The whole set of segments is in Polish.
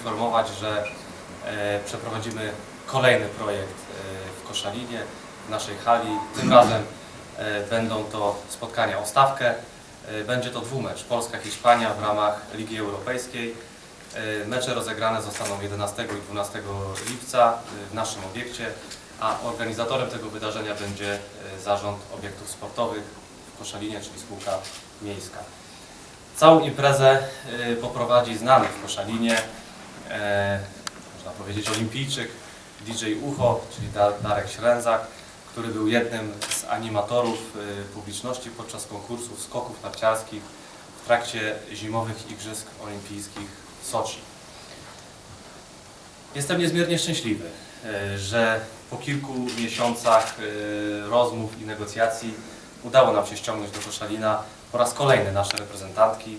poinformować, że e, przeprowadzimy kolejny projekt e, w Koszalinie, w naszej hali. Tym razem e, będą to spotkania o stawkę. Będzie to dwumecz Polska-Hiszpania w ramach Ligi Europejskiej. Mecze rozegrane zostaną 11 i 12 lipca w naszym obiekcie, a organizatorem tego wydarzenia będzie Zarząd Obiektów Sportowych w Koszalinie, czyli spółka miejska. Całą imprezę poprowadzi znany w Koszalinie, e, można powiedzieć olimpijczyk, DJ Ucho, czyli Da- Darek Śręzak, który był jednym z animatorów e, publiczności podczas konkursów skoków narciarskich w trakcie zimowych Igrzysk Olimpijskich w Soczi. Jestem niezmiernie szczęśliwy, e, że po kilku miesiącach e, rozmów i negocjacji udało nam się ściągnąć do Koszalina po raz kolejny nasze reprezentantki.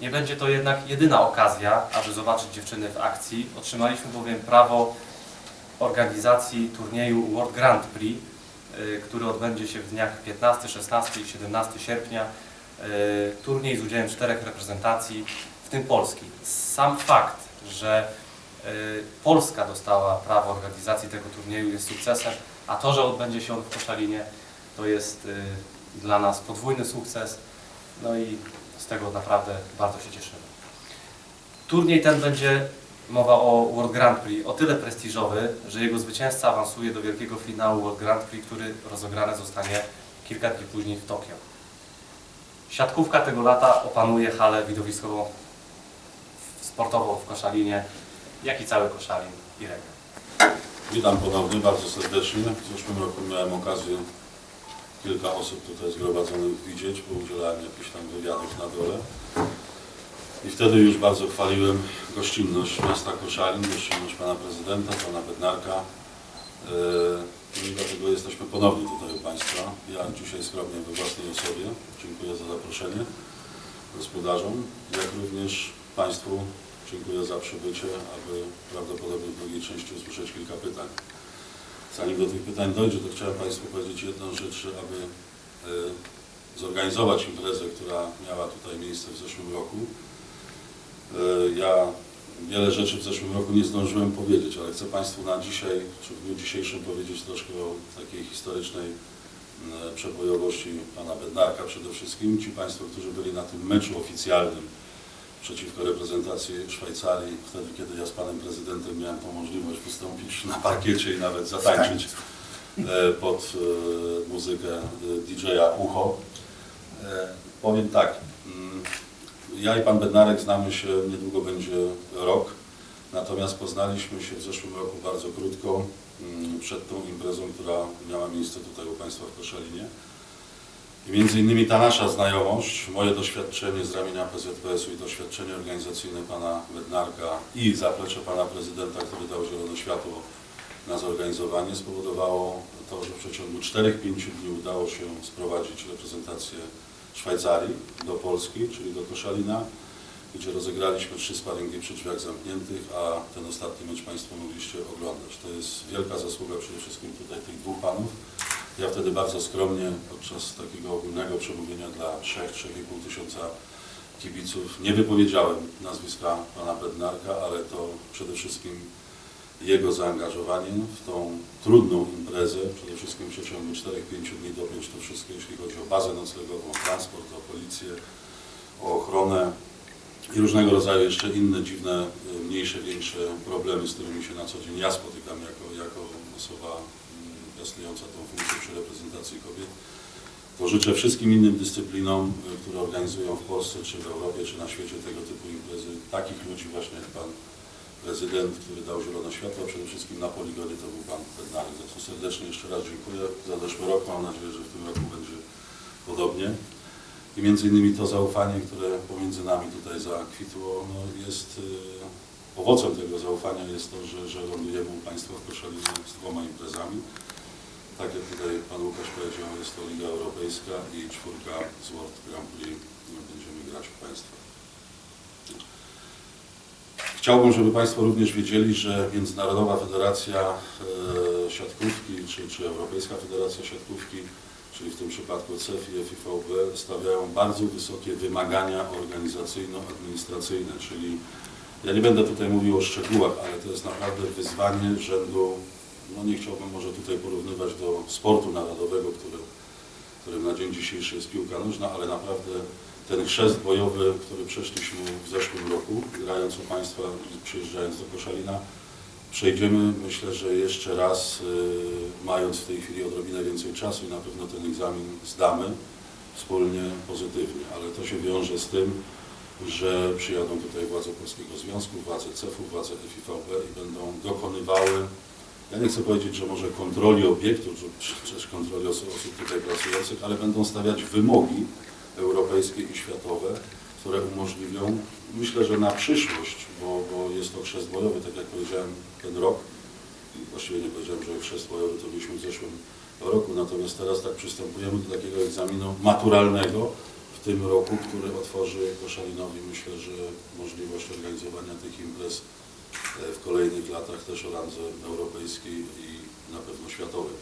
Nie będzie to jednak jedyna okazja, aby zobaczyć dziewczyny w akcji. Otrzymaliśmy bowiem prawo organizacji turnieju World Grand Prix, y, który odbędzie się w dniach 15, 16 i 17 sierpnia. Y, Turniej z udziałem czterech reprezentacji, w tym Polski. Sam fakt, że y, Polska dostała prawo organizacji tego turnieju jest sukcesem, a to, że odbędzie się on w Koszalinie, to jest dla nas podwójny sukces. No i z tego naprawdę bardzo się cieszymy. Turniej ten będzie mowa o World Grand Prix, o tyle prestiżowy, że jego zwycięzca awansuje do wielkiego finału World Grand Prix, który rozegrany zostanie kilka dni później w Tokio. Siatkówka tego lata opanuje halę widowiskową sportową w Koszalinie, jak i cały Koszalin i region. Witam ponownie bardzo serdecznie. W zeszłym roku miałem okazję kilka osób tutaj zgromadzonych widzieć, bo udzielałem jakichś tam wywiadów na dole. I wtedy już bardzo chwaliłem gościnność miasta Koszalin, gościnność pana prezydenta, pana Bednarka. No i dlatego jesteśmy ponownie tutaj u Państwa. Ja dzisiaj skromnie we własnej osobie. Dziękuję za zaproszenie gospodarzom, jak również Państwu dziękuję za przybycie, aby prawdopodobnie w drugiej części usłyszeć kilka pytań. Zanim do tych pytań dojdzie, to chciałem Państwu powiedzieć jedną rzecz, aby e, zorganizować imprezę, która miała tutaj miejsce w zeszłym roku. E, ja wiele rzeczy w zeszłym roku nie zdążyłem powiedzieć, ale chcę Państwu na dzisiaj, czy w dniu dzisiejszym powiedzieć troszkę o takiej historycznej e, przebojowości pana Bednarka przede wszystkim. Ci Państwo, którzy byli na tym meczu oficjalnym przeciwko reprezentacji Szwajcarii, wtedy kiedy ja z panem prezydentem miałem tą możliwość wystąpić na parkiecie i nawet zatańczyć e, pod e, muzykę e, DJ-a Ucho. Powiem tak, mm, ja i pan Bednarek znamy się, niedługo będzie rok, natomiast poznaliśmy się w zeszłym roku bardzo krótko, mm, przed tą imprezą, która miała miejsce tutaj u Państwa w Koszalinie. Między innymi ta nasza znajomość, moje doświadczenie z ramienia PZPS-u i doświadczenie organizacyjne pana Bednarka i zaplecze pana prezydenta, który dał zielone światło na zorganizowanie, spowodowało to, że w przeciągu 4-5 dni udało się sprowadzić reprezentację Szwajcarii do Polski, czyli do Koszalina, gdzie rozegraliśmy trzy sparingi przy drzwiach zamkniętych, a ten ostatni mecz Państwo mogliście oglądać. To jest wielka zasługa przede wszystkim tutaj tych dwóch panów. Ja wtedy bardzo skromnie podczas takiego ogólnego przemówienia dla 3-3,5 tysiąca kibiców nie wypowiedziałem nazwiska pana Bednarka, ale to przede wszystkim jego zaangażowanie w tą trudną imprezę, przede wszystkim w przeciągu 4-5 dni dopiąć to wszystko, jeśli chodzi o bazę noclegową, o transport, o policję, o ochronę i różnego rodzaju jeszcze inne dziwne, y, mniejsze, większe problemy, z którymi się na co dzień ja spotykam jako, jako osoba piastująca tą funkcję przy reprezentacji kobiet. To życzę wszystkim innym dyscyplinom, y, które organizują w Polsce, czy w Europie, czy na świecie tego typu imprezy, takich ludzi właśnie jak Pan Prezydent, który dał zielone światło, przede wszystkim na poligonie to był Pan Bednarek, za co serdecznie jeszcze raz dziękuję. Za zeszły rok mam nadzieję, że w tym roku będzie podobnie. I między innymi to zaufanie, które pomiędzy nami tutaj zakwitło, no jest y, owocem tego zaufania jest to, że, że lądujemy u Państwa w Koszalinie z dwoma imprezami. Tak jak tutaj Pan Łukasz powiedział, jest to Liga Europejska i czwórka z World Grand Prix no, będziemy grać u Państwa. Chciałbym, żeby Państwo również wiedzieli, że Międzynarodowa Federacja e, Siatkówki, czy, czy Europejska Federacja Siatkówki, czyli w tym przypadku CEF i FIVB, stawiają bardzo wysokie wymagania organizacyjno-administracyjne, czyli Ja nie będę tutaj mówił o szczegółach, ale to jest naprawdę wyzwanie rzędu, no nie chciałbym może tutaj porównywać do sportu narodowego, który, którym na dzień dzisiejszy jest piłka nożna, ale naprawdę ten chrzest bojowy, który przeszliśmy w zeszłym roku, grając u Państwa przyjeżdżając do Koszalina, przejdziemy myślę, że jeszcze raz, y, mając w tej chwili odrobinę więcej czasu i na pewno ten egzamin zdamy wspólnie pozytywnie, ale to się wiąże z tym, że przyjadą tutaj władze Polskiego Związku, władze CEF-u, władze FIVB i będą dokonywały, ja nie chcę powiedzieć, że może kontroli obiektów, czy też kontroli osób, osób tutaj pracujących, ale będą stawiać wymogi europejskie i światowe, które umożliwią, myślę, że na przyszłość, bo, bo jest to chrzest bojowy, tak jak powiedziałem, ten rok, właściwie nie powiedziałem, że chrzest bojowy to mieliśmy w zeszłym roku, natomiast teraz tak przystępujemy do takiego egzaminu maturalnego w tym roku, który otworzy Koszalinowi, myślę, że możliwość organizowania tych imprez w kolejnych latach też o randze europejskiej i na pewno światowej.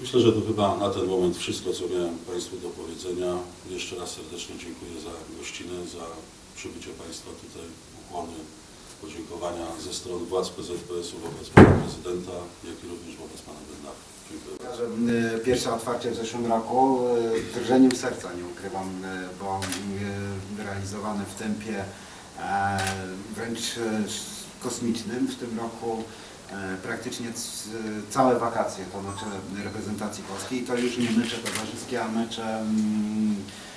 Myślę, że to chyba na ten moment wszystko, co miałem Państwu do powiedzenia. Jeszcze raz serdecznie dziękuję za gościnę, za przybycie Państwa tutaj, ukłony, podziękowania ze strony władz PZPS-u wobec Pana Prezydenta, jak i również wobec Pana Bednara. Dziękuję Pierwsze otwarcie w zeszłym roku z drżeniem serca, nie ukrywam, y, bo y, realizowane w tempie e, wręcz e, kosmicznym. W tym roku e, praktycznie całe wakacje to mecze reprezentacji polskiej. To już nie mecze towarzyskie, a mecze mm, e,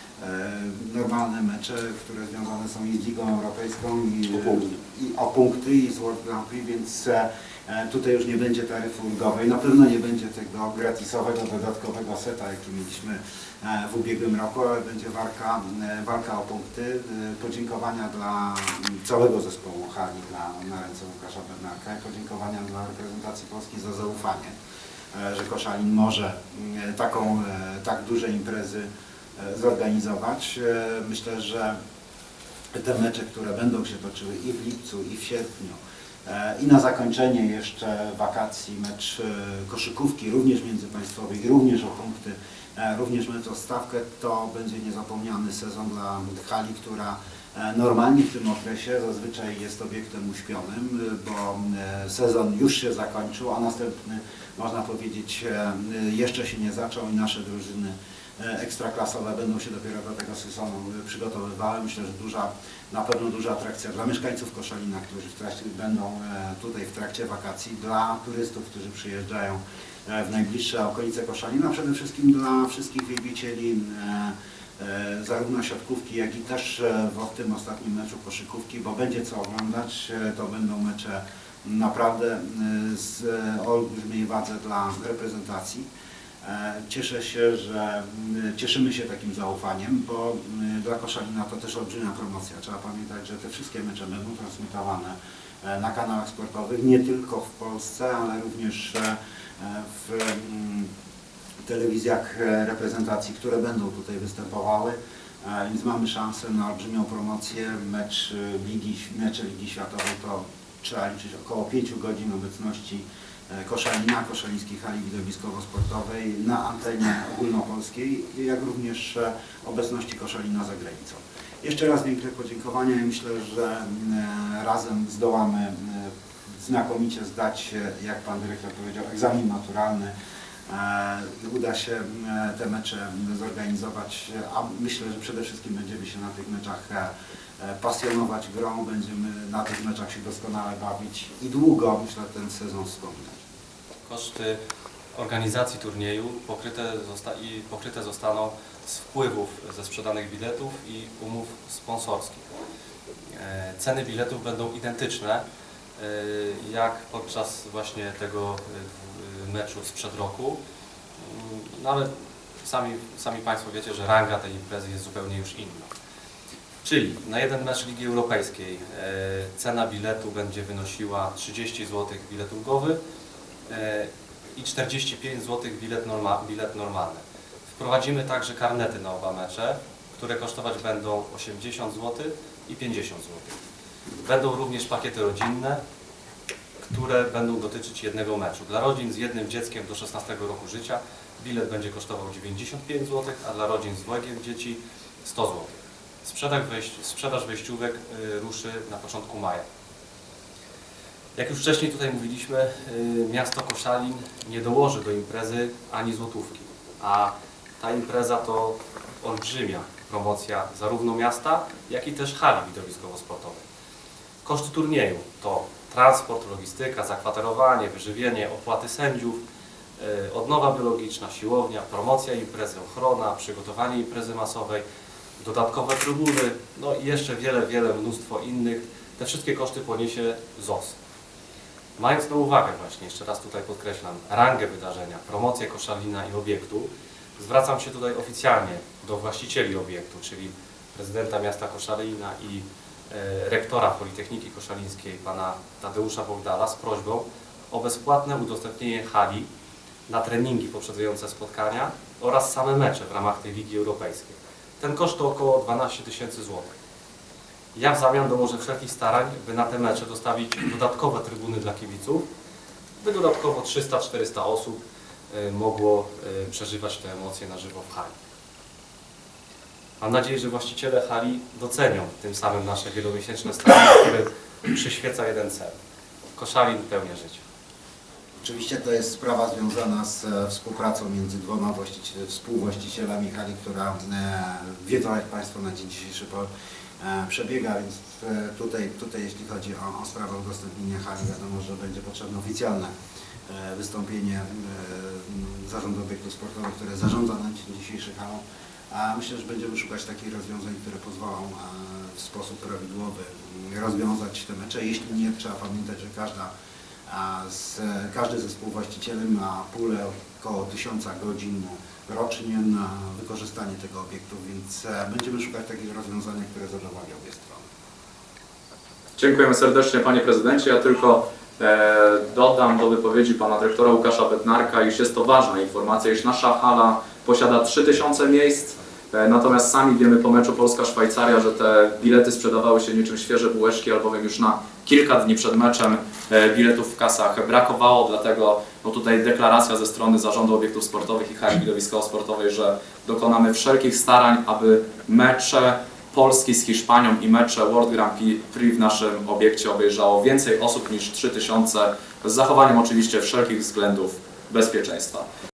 normalne mecze, które związane są i z Ligą Europejską i O punkty. i o punkty i z World Grand Prix, więc e, e, tutaj już nie będzie taryfy ulgowej. Na pewno nie będzie tego gratisowego, dodatkowego seta, jaki mieliśmy e, w ubiegłym roku, ale będzie walka, e, walka o punkty. E, Podziękowania dla całego zespołu hali na, na ręce Łukasza Bednarka i podziękowania dla reprezentacji Polski za zaufanie, e, że Koszalin może mm, taką, e, tak duże imprezy e, zorganizować. E, Myślę, że te mecze, które będą się toczyły i w lipcu, i w sierpniu, e, i na zakończenie jeszcze wakacji mecz e, koszykówki, również międzypaństwowej, i również o punkty, e, również mecz o stawkę, to będzie niezapomniany sezon dla hali, która e, normalnie w tym okresie zazwyczaj jest obiektem uśpionym, e, bo e, sezon już się zakończył, a następny, można powiedzieć, e, jeszcze się nie zaczął i nasze drużyny e, ekstraklasowe będą się dopiero do tego sezonu e, przygotowywały. Myślę, że duża, na pewno duża atrakcja dla mieszkańców Koszalina, którzy w trakcie, będą e, tutaj w trakcie wakacji, dla turystów, którzy przyjeżdżają e, w najbliższe okolice Koszalina, przede wszystkim dla wszystkich wielbicieli e, e, zarówno siatkówki, jak i też e, w tym ostatnim meczu koszykówki, bo będzie co oglądać. E, To będą mecze naprawdę e, z e, olbrzymiej wadze dla reprezentacji. E, Cieszę się, że m, cieszymy się takim zaufaniem, bo m, dla Koszalina to też olbrzymia promocja. Trzeba pamiętać, że te wszystkie mecze będą transmitowane e, na kanałach sportowych, nie tylko w Polsce, ale również e, w mm, telewizjach reprezentacji, które będą tutaj występowały. Więc mamy szansę na olbrzymią promocję. Mecz Ligi, mecze Ligi Światowej to trzeba liczyć około 5 godzin obecności Koszalina, Koszalińskiej Hali Widowiskowo-Sportowej na antenie ogólnopolskiej, jak również e, obecności Koszalina za granicą. Jeszcze raz wielkie podziękowania i myślę, że e, razem zdołamy e, znakomicie zdać, e, jak Pan Dyrektor powiedział, egzamin maturalny e, i uda się e, te mecze zorganizować, e, a myślę, że przede wszystkim będziemy się na tych meczach e, e, pasjonować grą, będziemy na tych meczach się doskonale bawić i długo, myślę, ten sezon wspominać. Koszty organizacji turnieju pokryte, zosta i pokryte zostaną z wpływów ze sprzedanych biletów i umów sponsorskich. E, Ceny biletów będą identyczne e, jak podczas właśnie tego e, meczu sprzed roku. Mm, No ale sami, sami Państwo wiecie, że ranga tej imprezy jest zupełnie już inna. Czyli na jeden mecz Ligi Europejskiej e, cena biletu będzie wynosiła 30 zł bilet ulgowy e, i 45 zł bilet, norma, bilet normalny. Wprowadzimy także karnety na oba mecze, które kosztować będą 80 zł i 50 zł. Będą również pakiety rodzinne, które będą dotyczyć jednego meczu. Dla rodzin z jednym dzieckiem do 16 roku życia bilet będzie kosztował 95 zł, a dla rodzin z dwojgiem dzieci 100 zł. Sprzedaż, wejś sprzedaż wejściówek y, ruszy na początku maja. Jak już wcześniej tutaj mówiliśmy, y, miasto Koszalin nie dołoży do imprezy ani złotówki, a ta impreza to olbrzymia promocja zarówno miasta, jak i też hali widowiskowo-sportowej. Koszty turnieju to transport, logistyka, zakwaterowanie, wyżywienie, opłaty sędziów, y, odnowa biologiczna, siłownia, promocja imprezy, ochrona, przygotowanie imprezy masowej, dodatkowe trybuny, no i jeszcze wiele, wiele, mnóstwo innych. Te wszystkie koszty poniesie ZOS. Mając na uwagę właśnie, jeszcze raz tutaj podkreślam, rangę wydarzenia, promocję Koszalina i obiektu, zwracam się tutaj oficjalnie do właścicieli obiektu, czyli prezydenta miasta Koszalina i e, rektora Politechniki Koszalińskiej, pana Tadeusza Bogdala, z prośbą o bezpłatne udostępnienie hali na treningi poprzedzające spotkania oraz same mecze w ramach tej Ligi Europejskiej. Ten koszt to około 12 tysięcy złotych. Ja w zamian dołożę wszelkich starań, by na te mecze dostawić dodatkowe trybuny dla kibiców, by dodatkowo 300-400 osób y, mogło y, przeżywać te emocje na żywo w hali. Mam nadzieję, że właściciele hali docenią tym samym nasze wielomiesięczne starania, które przyświeca jeden cel. Koszalin pełnia życia. Oczywiście to jest sprawa związana z e, współpracą między dwoma właściciel, współwłaścicielami hali, która e, wiedzą jak Państwo na dzień dzisiejszy po, e, przebiega, więc tutaj, tutaj jeśli chodzi o, o sprawę udostępnienia hali, wiadomo, że będzie potrzebne oficjalne wystąpienie Zarządu Obiektów Sportowych, które zarządza na dzień dzisiejszy halą. A myślę, że będziemy szukać takich rozwiązań, które pozwolą w sposób prawidłowy rozwiązać te mecze. Jeśli nie, trzeba pamiętać, że każda a z, każdy ze współwłaścicieli ma pulę około 1000 godzin rocznie na wykorzystanie tego obiektu, więc e, będziemy szukać takich rozwiązań, które zadowoli obie strony. Dziękujemy serdecznie Panie Prezydencie. Ja tylko e, dodam do wypowiedzi Pana Dyrektora Łukasza Bednarka, iż jest to ważna informacja, iż nasza hala posiada 3000 miejsc, natomiast sami wiemy po meczu Polska-Szwajcaria, że te bilety sprzedawały się niczym świeże bułeczki, albowiem już na kilka dni przed meczem e, biletów w kasach brakowało, dlatego no tutaj deklaracja ze strony Zarządu Obiektów Sportowych i Hali Widowiskowo-Sportowej, że dokonamy wszelkich starań, aby mecze Polski z Hiszpanią i mecze World Grand Prix w naszym obiekcie obejrzało więcej osób niż 3000 z zachowaniem oczywiście wszelkich względów bezpieczeństwa.